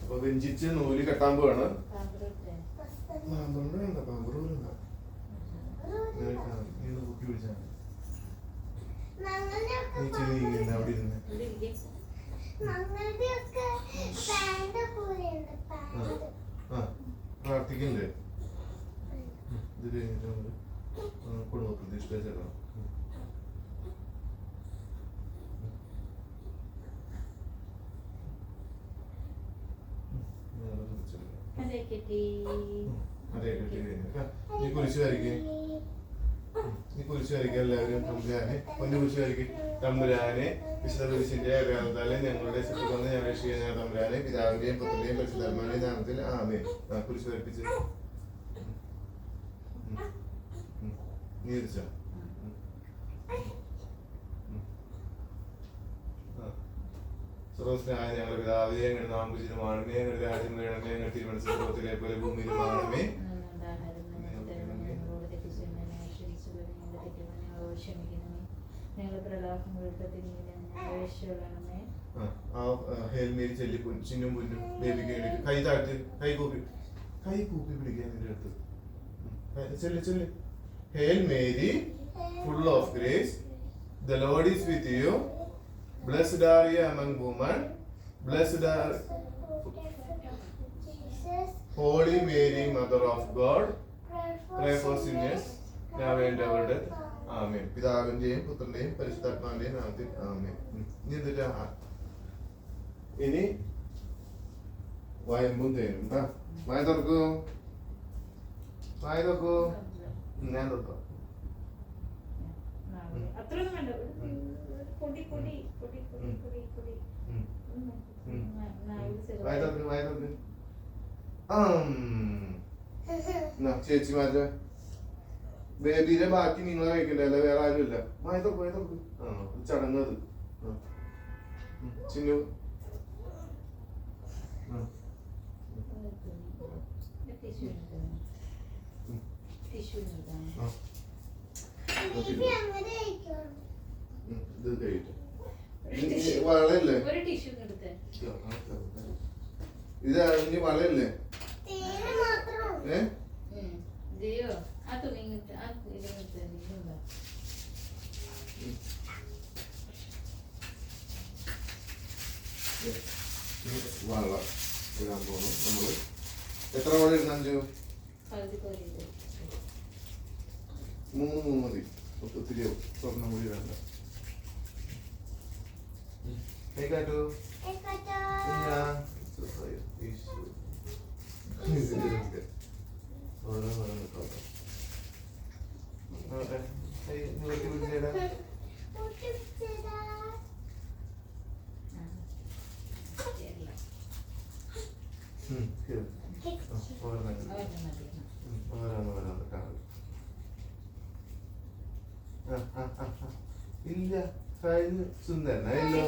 അപ്പൊ വെഞ്ചിച്ച് നൂൽ കെട്ടാൻ പോവാണ്. പാമ്പറുണ്ട് വേണ്ട പാമ്പറൂരുണ്ട കുട്ടി പിടിച്ചാൽ നീ ചെറിയ ഇങ്ങനെ അവിടെ ഇരുന്ന് ഞങ്ങളുടെയൊക്കെ പാന്റ് പോലെയുണ്ട് പാന്റ് ആ പ്രാർത്ഥിക്കണ്ടേ ഇത് കഴിഞ്ഞിട്ട് നമുക്ക് കുടുംബ പ്രതിഷ്ഠ ചേരണം അതെ കിട്ടി അതെ കെട്ടി കഴിഞ്ഞു നീ കുരിശ് വരയ്ക്കേ ഈ കുരിശ് വരയ്ക്കുക എല്ലാവരും തമ്പുരാനെ കുരിശ് വരയ്ക്കും തമ്പുരാനെ വിശുദ്ധ കുരിശിന്റെ അടയാളത്താലെ ഞങ്ങളുടെ ചുറ്റുകൊന്ന് ഞാൻ രക്ഷിക്കുന്ന തമ്പുരാനെ പിതാവിന്റെയും പുത്രന്റെയും പരിശുദ്ധാത്മാവിന്റെയും നാമത്തിൽ ആമേ ആ കുരിശ് വരപ്പിച്ച്. നീ ഇരിച്ചോ സർവസ്നായ ഞങ്ങളുടെ പിതാവേ ഞങ്ങളുടെ നാം ഉചിതമാണമേ ഞങ്ങളുടെ രാജ്യം വേണമേ ഞങ്ങളുടെ തിരുമനസ്സുലെ പോലെ ഞങ്ങളോട് തെറ്റിച്ചെന്നെ ക്ഷമിച്ചു ഞങ്ങളുടെ തെറ്റുകൾ ഞങ്ങളോട് ക്ഷമിക്കണമേ ഞങ്ങളുടെ പ്രലാപം വീഴ്ത്തത്തിനമേ ആ, ആ ഹേൽമേരി ചെല്ലി ചിന്നും പൊന്നും ബേബിക്ക് വേണ്ടി കൈ താഴ്ത്തി കൈ കൂപ്പി കൈ കൂപ്പി പിടിക്കാൻ നിന്റെ അടുത്ത്. ചെല്ല് ചെല്ല്. Hail Mary full of grace the Lord is with you blessed are you among women. Are Jesus holy Mary mother of God pray pray for sinners ഞാൻ വേണ്ട അവരുടെ ആമേൻ പിതാവിന്റെയും പുത്രന്റെയും പരിശുദ്ധാത്മാവിന്റെയും നാമത്തിൽ ആമേൻ. ഇനി എന്നിട്ട് ആ- ഇനി വയമ്പും തേനും ആ വായ തുറക്കൂ. വായ തുറക്കൂ. ഞാൻ തുറക്കാം. അത്രയൊന്നും വേണ്ട. വായ തുറക്ക് വായ ആം. എന്നാ ചേച്ചിമാരുടെ ബേബിയുടെ ബാക്കി നിങ്ങൾ കഴിക്കണ്ടല്ലോ വേറെ ആരും ഇല്ല. വായ തുറക്ക് വായ തുറക്ക് ആ ചടങ്ങ് അത്. ചിന്നു. ഇത് കഴിയട്ടെ. വളയില്ലേ? ഒരു ടിഷ്യൂ എടുത്തേ. ഇത് ഇനി വളയല്ലേ? വള ഇടാൻ പോകുന്നു നമ്മൾ. എത്ര വള ഇടുന്ന അഞ്ചു? മൂന്ന് മൂന്ന് മതി. ഒത്തിരി സ്വർണം കൂടി വേണ്ട. കൈ കാട്ടു ഏക്കട്ടോ കുഞ്ഞാ. ഈശോ. ഓരോ ഓരോ നോക്കാം. നോക്കട്ടെ. കൈ നിവർത്തി പിടിച്ചേടാ. പൊട്ടിച്ചതാ കേരള ഉം, കേറ്. ആ, ഓരോന്ന് എടുക്ക്. അവരുടെ മതി ഉം, ഓരോന്ന് ഓരോന്ന് കാണും. ആ, ആ, ആ, ആ. ഇല്ല കഴിഞ്ഞു സുന്ദരനായല്ലോ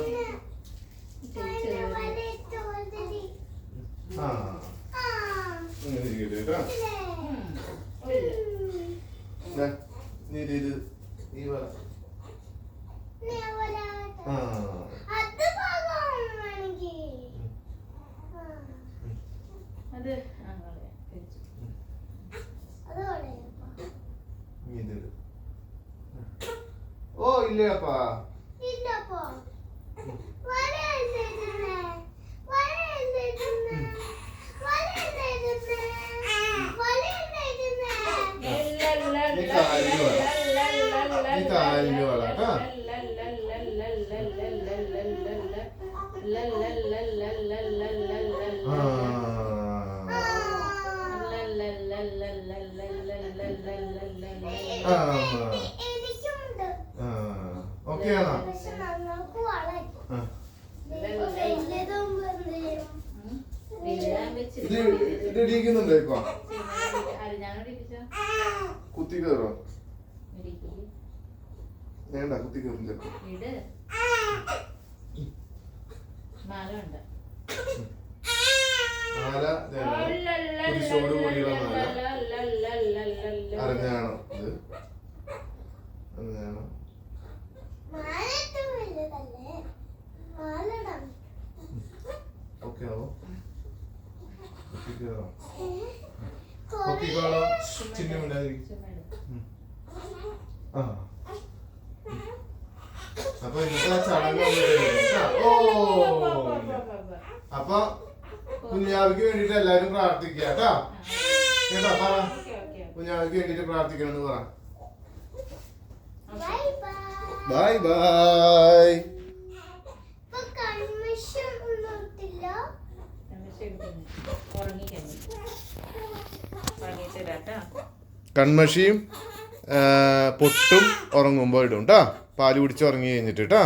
ആ. ഇങ്ങനെ ഇരിക്കട്ടെ കേട്ടോ. നീ ഇത് ഈ വരാട്ടെ ആ. അത് ഓ അത് അങ്ങനെ കഴിച്ചു അത് കളയപ്പാ നീ ഇത് ഇട്. ഓ ഇല്ലപ്പാ ഇല്ലപ്പോ വര എഴുതിയിരുന്നേ വര എഴുതിയിരുന്നേ വര എഴുതിയിരുന്നേ വര എഴുതിയിരുന്നേ ഈ കാലിന് വള. ഈ കാലിന് വള, ട്ടാ. ആ. ആ. എനിക്കുണ്ട് ആ. ഓക്കെ ആണോ? പക്ഷെ ഞങ്ങൾക്ക് വളരെ ആ. വലിയതും വെറുതെയും ഇത് ഇത് ഇടിക്കുന്നുണ്ടോ ഇപ്പൊ? കുത്തി കയറോ വേണ്ട കുത്തി കയറും ചിലപ്പോൾ ഇത് ഓക്കെ ആവോ ആ അപ്പൊ ഇന്നത്തെ ആ ചടങ്ങ്. ഓ. അപ്പൊ കുഞ്ഞാവിക്ക് വേണ്ടിട്ട് എല്ലാരും പ്രാർത്ഥിക്കുക കേട്ടോ കേട്ടോ പറ. കുഞ്ഞാവിക്ക് വേണ്ടിട്ട് പ്രാർത്ഥിക്കണം എന്ന് പറ ബൈ ബൈ. കൺമഷിയും പൊട്ടും ഉറങ്ങുമ്പോൾ ഇടും കേട്ടോ പാൽ കുടിച്ച് ഉറങ്ങി കഴിഞ്ഞിട്ട് കേട്ടോ